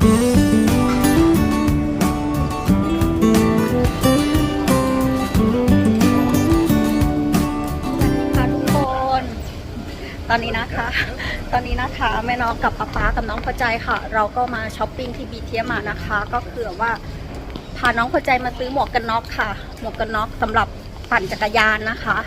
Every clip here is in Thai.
ค่ะทุกคน ตอนนี้นะคะ ตอนนี้นะคะแม่น้องกับป๊าป๊ากับน้องพอใจค่ะ เราก็มาช้อปปิ้งที่บีเทียมานะคะ ก็คือว่าพาน้องพอใจมาซื้อหมวกกันน็อกค่ะ หมวกกันน็อกสำหรับปั่นจักรยานนะคะ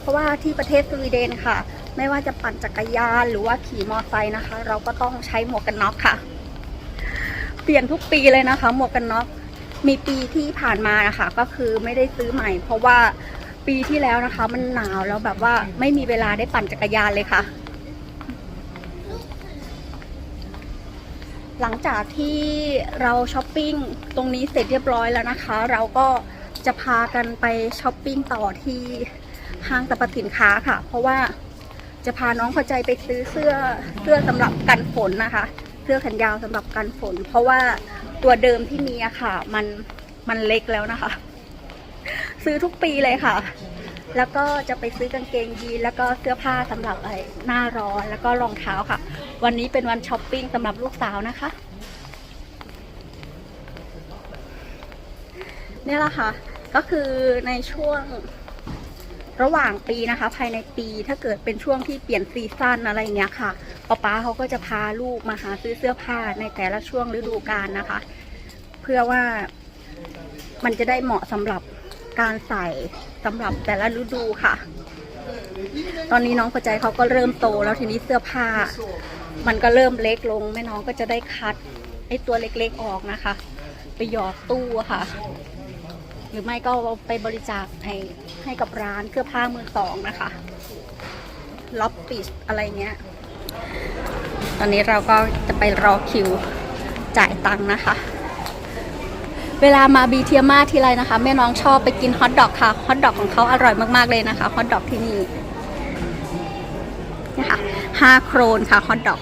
เพราะว่าที่ประเทศสวีเดนค่ะ ไม่ว่าจะปั่นจักรยานหรือว่าขี่มอเตอร์ไซค์นะคะ เราก็ต้องใช้หมวกกันน็อกค่ะ เปลี่ยนทุกปีเลยนะคะ หมวกกันน็อกมีปีที่ผ่านมานะคะก็คือไม่ได้ซื้อใหม่ เพราะว่าปีที่แล้วนะคะ มันหนาวแล้วแบบว่าไม่มีเวลาได้ปั่นจักรยานเลยค่ะ หลังจากที่เราช้อปปิ้งตรงนี้เสร็จเรียบร้อยแล้วนะคะ เราก็จะพากันไปช้อปปิ้งต่อที่ห้างสรรพสินค้าค่ะ เพราะว่าจะพาน้องพอใจไปซื้อเสื้อเสื้อสำหรับกันฝนนะคะ เสื้อแขนยาวสำหรับกันฝน เพราะว่าตัวเดิมที่มีอะค่ะ มันมันเล็กแล้วนะคะ ซื้อทุกปีเลยค่ะ แล้วก็จะไปซื้อกางเกงยีนแล้วก็เสื้อผ้าสำหรับไอ้หน้าร้อนแล้วก็รองเท้าค่ะ วันนี้เป็นวันช้อปปิ้งสำหรับลูกสาวนะคะเนี่ยแหละค่ะ ก็คือในช่วง ระหว่างปีนะคะ ภายในปีถ้าเกิดเป็นช่วงที่เปลี่ยนซีซั่นอะไรอย่างเงี้ยค่ะป๊าป๊าเขาก็จะพาลูกมาหาซื้อเสื้อผ้าในแต่ละช่วงฤดูกาลนะคะ เพื่อว่ามันจะได้เหมาะสำหรับการใส่สำหรับแต่ละฤดูค่ะ ตอนนี้น้องพอใจเขาก็เริ่มโตแล้วทีนี้เสื้อผ้า มันก็เริ่มเล็กลงแม่น้องก็จะได้คัดไอ้ตัวเล็กๆออกนะคะ ไปหยอดตู้ค่ะ หรือไม่ก็เอาไปบริจาคให้ให้กับร้านเสื้อผ้ามือสองนะคะล็อบปิชอะไรเงี้ย ตอนนี้เราก็จะไปรอคิวจ่ายตังค์นะคะ เวลามาบีเทียมาทีไรนะคะ แม่น้องชอบไปกินฮอทดอกค่ะฮอทดอกของเขาอร่อยมากๆเลยนะคะฮอทดอกที่นี่นะคะห้าโครนค่ะฮอทดอก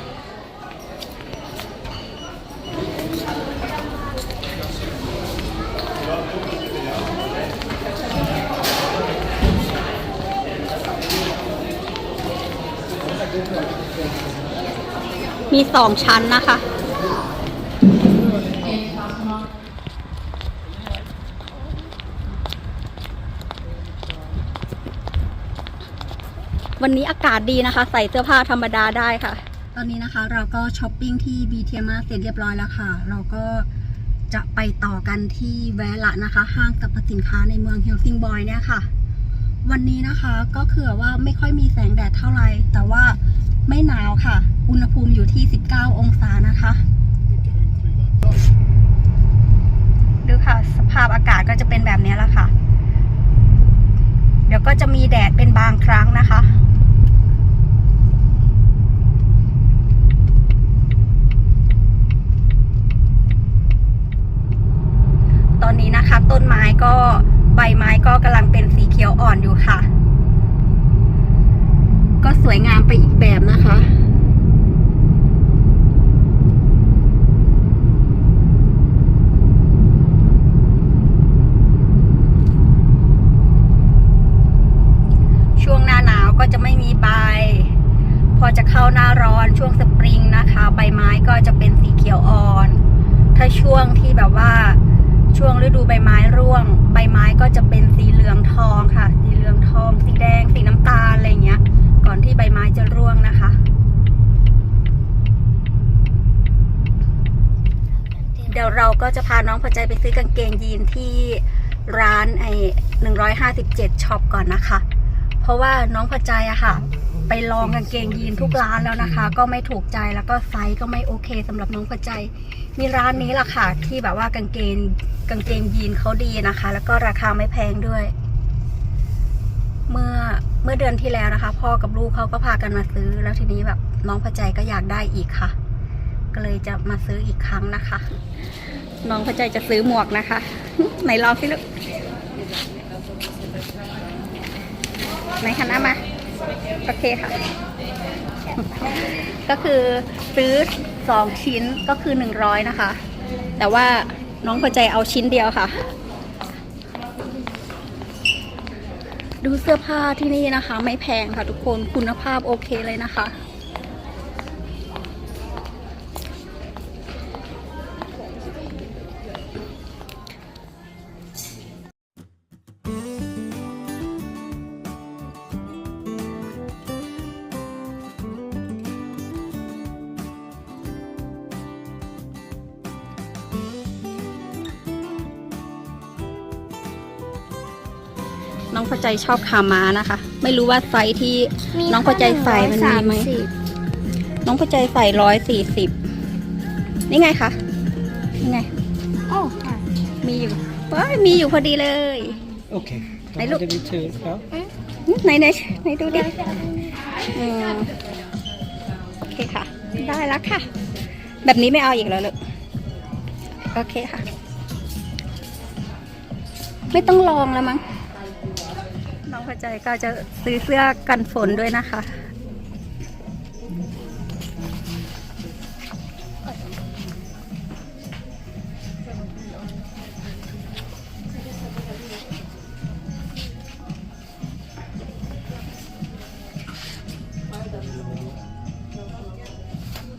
มีสองชั้นนะคะ วันนี้อากาศดีนะคะ ใส่เสื้อผ้าธรรมดาได้ค่ะ ตอนนี้นะคะเราก็ช้อปปิ้งที่บีเทียมาเสร็จเรียบร้อยแล้วค่ะ เราก็จะไปต่อกันที่แวละนะคะ ห้างสรรพสินค้าในเมืองเฮลซิงบอยเนี่ยค่ะ วันนี้นะคะก็คือว่าไม่ค่อยมีแสงแดดเท่าไหร่แต่ว่าไม่หนาวค่ะ อุณหภูมิอยู่ที่ 19 องศานะคะ ดูค่ะ สภาพอากาศก็จะเป็นแบบนี้แหละค่ะ เดี๋ยวก็จะมีแดดเป็นบางครั้งนะคะตอนนี้นะคะ ต้นไม้ก็ใบไม้ก็กำลังเป็นสีเขียวอ่อนอยู่ค่ะ ก็สวยงามไปอีกแบบนะคะ ช่วงหน้าหนาวก็จะไม่มีใบ พอจะเข้าหน้าร้อนช่วงสปริงนะคะ ใบไม้ ก็จะเป็นสีเขียวอ่อน ถ้าช่วงที่แบบว่าช่วงฤดูใบไม้ร่วง ใบไม้ก็จะเป็นสีเหลืองทองค่ะ สีเหลืองทอง สีแดง สีน้ำตาลอะไรเงี้ย ก่อนที่ใบไม้จะร่วงนะคะ เดี๋ยวเราก็จะพาน้องพอใจไปซื้อกางเกงยีนที่ร้านไอ้หนึ่งร้อยห้าสิบเจ็ดช็อปก่อนนะคะ เพราะว่าน้องพอใจอะค่ะ ไปลองกางเกงยีนทุกร้านแล้วนะคะ ก็ไม่ถูกใจแล้วก็ไซส์ก็ไม่โอเคสำหรับน้องพอใจ มีร้านนี้แหละค่ะ ที่แบบว่ากางเกงกางเกงยีนเขาดีนะคะ แล้วก็ราคาไม่แพงด้วย เมื่อเมื่อเดือนที่แล้วนะคะ พ่อกับลูกเขาก็พากันมาซื้อ แล้วทีนี้แบบน้องพอใจก็อยากได้อีกค่ะ ก็เลยจะมาซื้ออีกครั้งนะคะ น้องพอใจจะซื้อหมวกนะคะไหนลองสิลูก ไหนคะน้ามา โอเคค่ะ ก็คือซื้อสองชิ้นก็คือหนึ่งร้อยนะคะ แต่ว่าน้องพอใจเอาชิ้นเดียวค่ะ ดูเสื้อผ้าที่นี่นะคะ ไม่แพงค่ะทุกคนคุณภาพโอเคเลยนะคะ ใจชอบขาม้านะคะ ไม่รู้ว่าไซส์ที่น้องพอใจใส่มันมีไหมน้องพอใจใส่ร้อยสี่สิบนี่ไงคะนี่ไงโอ้ค่ะมีอยู่ว้ายมีอยู่พอดีเลย Okej, då Nej, look. hade vi tur. Ja. ไหนไหนไหนดูดิอืมโอเคค่ะ ได้แล้วค่ะ แบบนี้ไม่เอาอีกแล้วเลยโอเคค่ะ ไม่ต้องลองแล้วมั้ง น้องพอใจก็จะซื้อเสื้อกันฝนด้วยนะคะ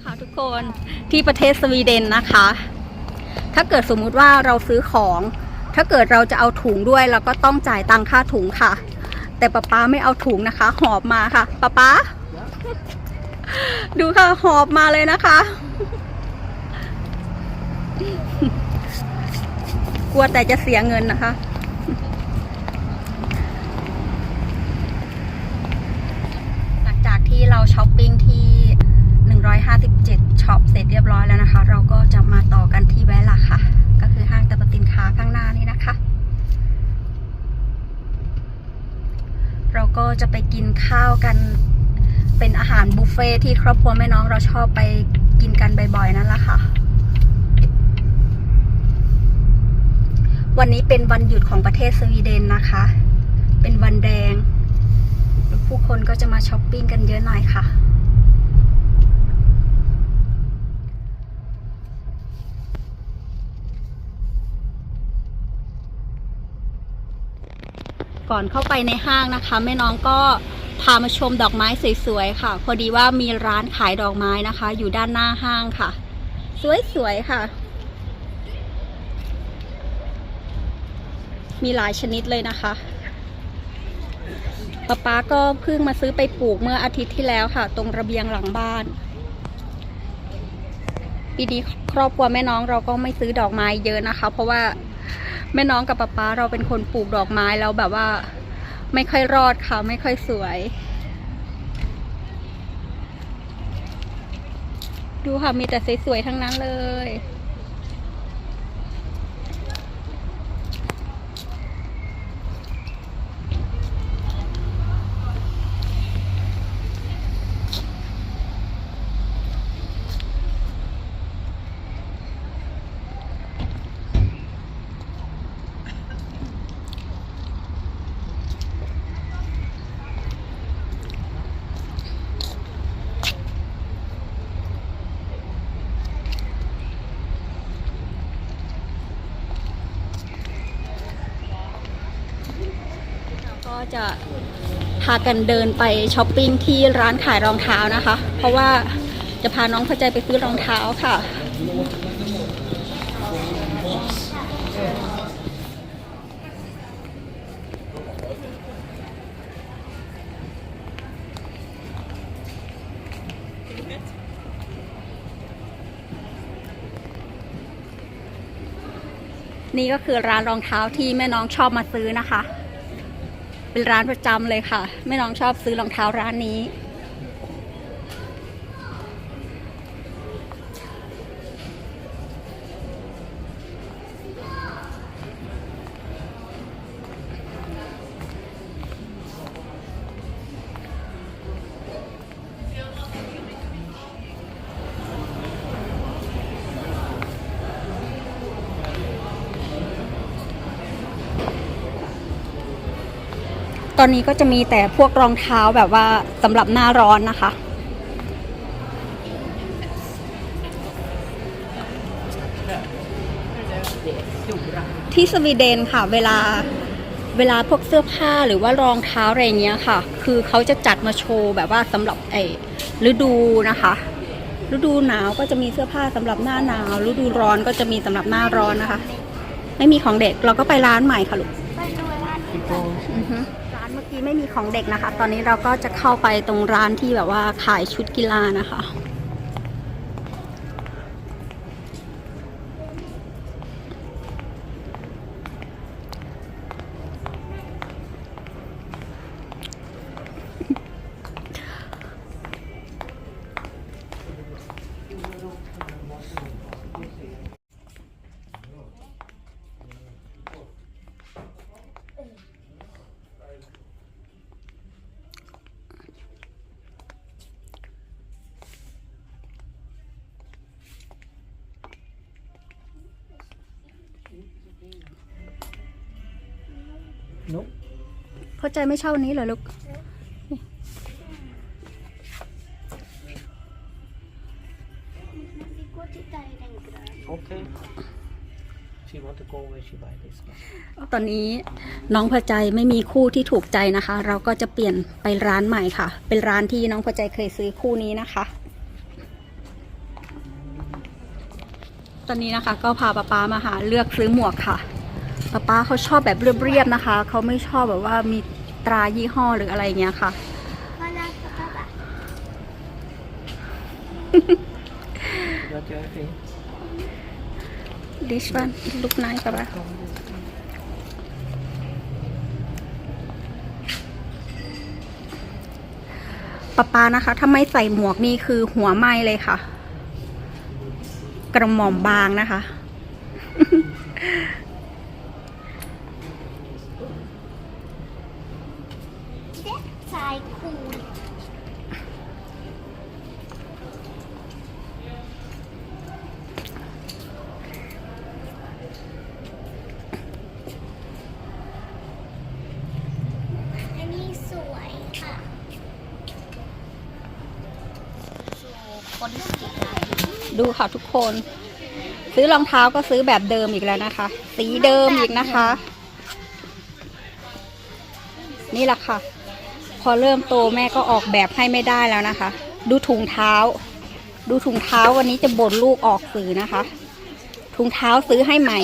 ค่ะทุกคนที่ประเทศสวีเดนนะคะ ถ้าเกิดสมมุติว่าเราซื้อของถ้าเกิดเราจะเอาถุงด้วยเราก็ต้องจ่ายตังค่าถุงค่ะ แต่ป๊าป๊าไม่เอาถุงนะคะ หอบมาค่ะป๊าป๊าดูค่ะหอบมาเลยนะคะกลัวแต่จะเสียเงินนะคะ หลังจากที่เราช้อปปิ้งที่ 157ช็อปเสร็จเรียบร้อยแล้วนะคะ เราก็จะมาต่อกันที่แวะหลักค่ะ ก็คือห้างตะปตินค้าข้างหน้านี้นะคะ เรา ก็จะไปกินข้าวกัน เป็นอาหารบุฟเฟ่ที่ครอบครัวแม่น้องเราชอบไปกินกันบ่อยๆนั่นแหละค่ะ วันนี้เป็นวันหยุดของประเทศสวีเดนนะคะ เป็นวันแดง ผู้คนก็จะมาช้อปปิ้งกันเยอะหน่อยค่ะ ก่อนเข้าไปในห้างนะคะ แม่น้องก็พามาชมดอกไม้สวยๆค่ะ พอดีว่ามีร้านขายดอกไม้นะคะ อยู่ด้านหน้าห้างค่ะ สวยๆค่ะ มีหลายชนิดเลยนะคะป๊าป๊าก็เพิ่งมาซื้อไปปลูกเมื่ออาทิตย์ที่แล้วค่ะ ตรงระเบียงหลังบ้านปีนี้ครอบครัวแม่น้องเราก็ไม่ซื้อดอกไม้เยอะนะคะ เพราะว่า แม่น้องกับป๊าป๊าเราเป็นคนปลูกดอกไม้แล้วแบบว่า ไม่ค่อยรอดค่ะ ไม่ค่อยสวย ดูค่ะมีแต่สวยๆทั้งนั้นเลย ก็ จะพากันเดินไปช้อปปิ้งที่ร้านขายรองเท้านะคะ เพราะว่าจะพาน้องพอใจไปซื้อรองเท้าค่ะ นี่ก็คือร้านรองเท้าที่แม่น้องชอบมาซื้อนะคะ เป็นร้านประจำเลยค่ะ แม่น้องชอบซื้อรองเท้าร้านนี้ อนนี้ก็จะมีแต่พวกรองเท้าแบบว่าสำหรับหน้าร้อนนะคะ ที่สวีเดนค่ะ เวลาเวลาพวกเสื้อผ้าหรือว่ารองเท้าอะไรเงี้ยค่ะ คือเขาจะจัดมาโชว์แบบว่าสำหรับไอ้ฤดูนะคะฤดูหนาวก็จะมีเสื้อผ้าสำหรับหน้าหนาวฤดูร้อนก็จะมีสำหรับหน้าร้อนนะคะ ไม่มีของเด็กเราก็ไปร้านใหม่ค่ะลูกไปดูร้าน ไม่มีของเด็กนะคะ ตอนนี้เราก็จะเข้าไปตรงร้านที่แบบว่าขายชุดกีฬานะคะ Nope. เข้าใจไม่เช่านี้เหรอลูก Vi går till där i den gröna. Okay. She want to go where she buy this one. ตอนนี้น้องพอใจไม่มีคู่ที่ถูกใจนะคะ เราก็จะเปลี่ยนไปร้านใหม่ค่ะ เป็นร้านที่น้องพอใจเคยซื้อคู่นี้นะคะ ตอนนี้นะคะก็พาป๊าป๊ามาหาเลือกซื้อหมวกค่ะ ป๊าป๊าเขาชอบแบบเรียบๆนะคะ เขาไม่ชอบแบบว่ามีตรายี่ห้อหรืออะไรเงี้ยค่ะ Kolla pappa. What do you think? this one look nice ป๊าป๊าป๊าป๊านะคะถ้าไม่ใส่หมวกนี่คือหัวไหม้เลยค่ะ กระหม่อมบางนะคะ ดูค่ะทุกคน ซื้อรองเท้าก็ซื้อแบบเดิมอีกแล้วนะคะ สีเดิมอีกนะคะ นี่แหละค่ะ พอเริ่มโตแม่ก็ออกแบบให้ไม่ได้แล้วนะคะ ดูถุงเท้า ดูถุงเท้าวันนี้จะบ่นลูกออกสื่อนะคะ ถุงเท้าซื้อให้ใหม่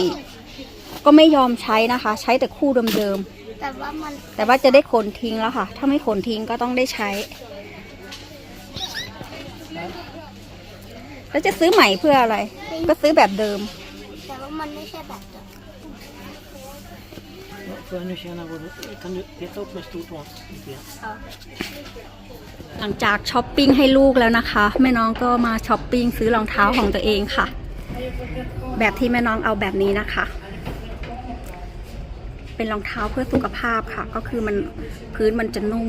ก็ไม่ยอมใช้นะคะ ใช้แต่คู่เดิมแต่ว่ามันๆแต่ว่าจะได้ขนทิ้งแล้วค่ะ ถ้าไม่ขนทิ้งก็ต้องได้ใช้ แล้วจะซื้อใหม่เพื่ออะไร ก็ซื้อแบบเดิม แต่ว่ามันไม่ใช่แบบเดิม Får jag nu känna vad du... Kan du peta upp med stort one? Lite grann. หลังจากช้อปปิ้งให้ลูกแล้วนะคะ แม่น้องก็มาช้อปปิ้งซื้อรองเท้าของตัวเองค่ะ แบบที่แม่น้องเอาแบบนี้นะคะ เป็นรองเท้าเพื่อสุขภาพค่ะ ก็คือมันพื้นมันจะนุ่ม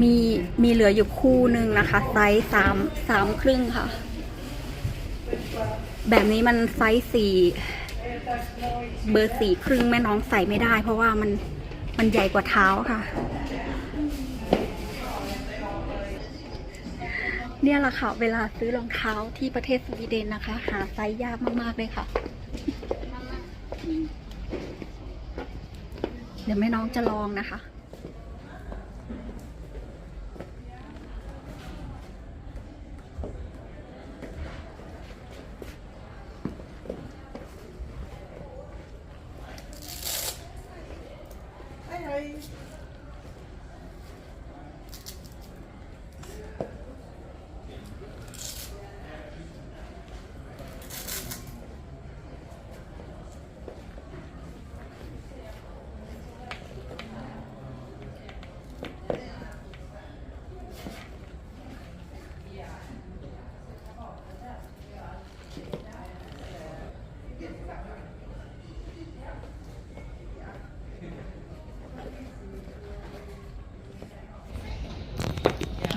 มีมีเหลืออยู่คู่หนึ่งนะคะ ไซส์สามสามครึ่งค่ะ แบบนี้มันไซส์สี่เบอร์สี่ครึ่งแม่น้องใส่ไม่ได้ เพราะว่ามันมันใหญ่กว่าเท้าค่ะ เนี่ยแหละค่ะ เวลาซื้อรองเท้าที่ประเทศสวีเดนนะคะ หาไซส์ยากมากๆเลยค่ะ เดี๋ยวแม่น้องจะลองนะคะ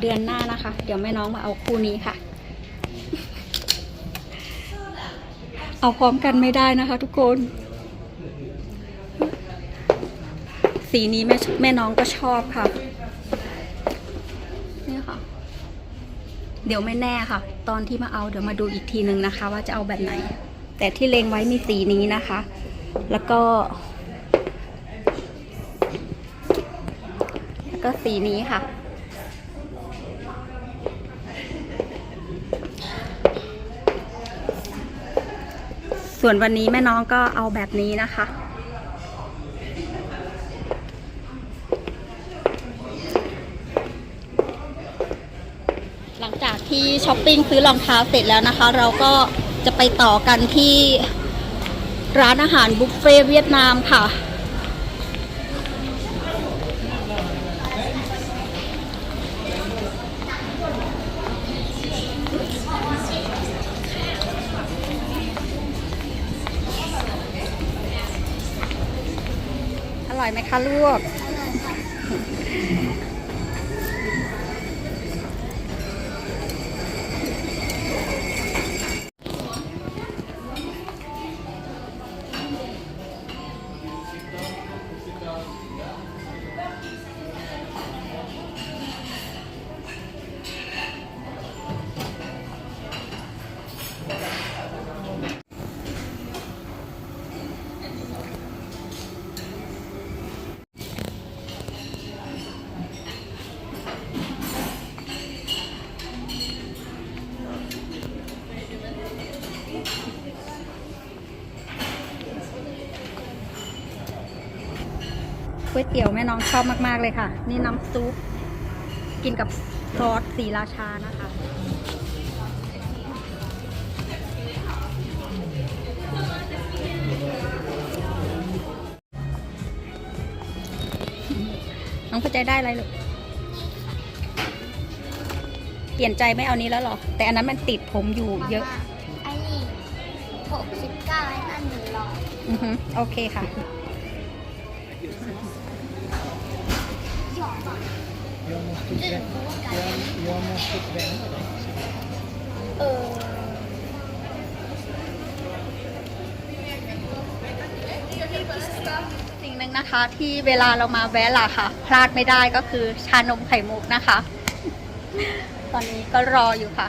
เดือนหน้านะคะ เดี๋ยวแม่น้องมาเอาคู่นี้ค่ะ เอาพร้อมกันไม่ได้นะคะทุกคน สีนี้แม่แม่น้องก็ชอบค่ะนี่ค่ะ เดี๋ยวไม่แน่ค่ะ ตอนที่มาเอาเดี๋ยวมาดูอีกทีนึงนะคะ ว่าจะเอาแบบไหน แต่ที่เลงไว้มีสีนี้นะคะ แล้วก็แล้วก็สีนี้ค่ะ ส่วนวันนี้แม่น้องก็เอาแบบนี้นะคะ หลังจากที่ช้อปปิ้งซื้อรองเท้าเสร็จแล้วนะคะ เราก็จะไปต่อกันที่ร้านอาหารบุฟเฟ่เวียดนามค่ะ ไหมคะลูก ก๋วยเตี๋ยวแม่น้องชอบมาก ๆ เลยค่ะ นี่น้ำซุป กินกับซอสสีราชานะคะน้องพอใจได้อะไรลูกเปลี่ยนใจไม่เอานี้แล้วเหรอ แต่อันนั้นมันติดผมอยู่เยอะไอ้นี่หกสิบเก้าไอ้นั่นหนึ่งร้อยอือฮึโอเคค่ะ You almost took จืด them. รู้กัน You almost took them. เออ สิ่งหนึ่งนะคะที่เวลาเรามาแวะล่ะค่ะ พลาดไม่ได้ก็คือชานมไข่มุกนะคะ ตอนนี้ก็รออยู่ค่ะ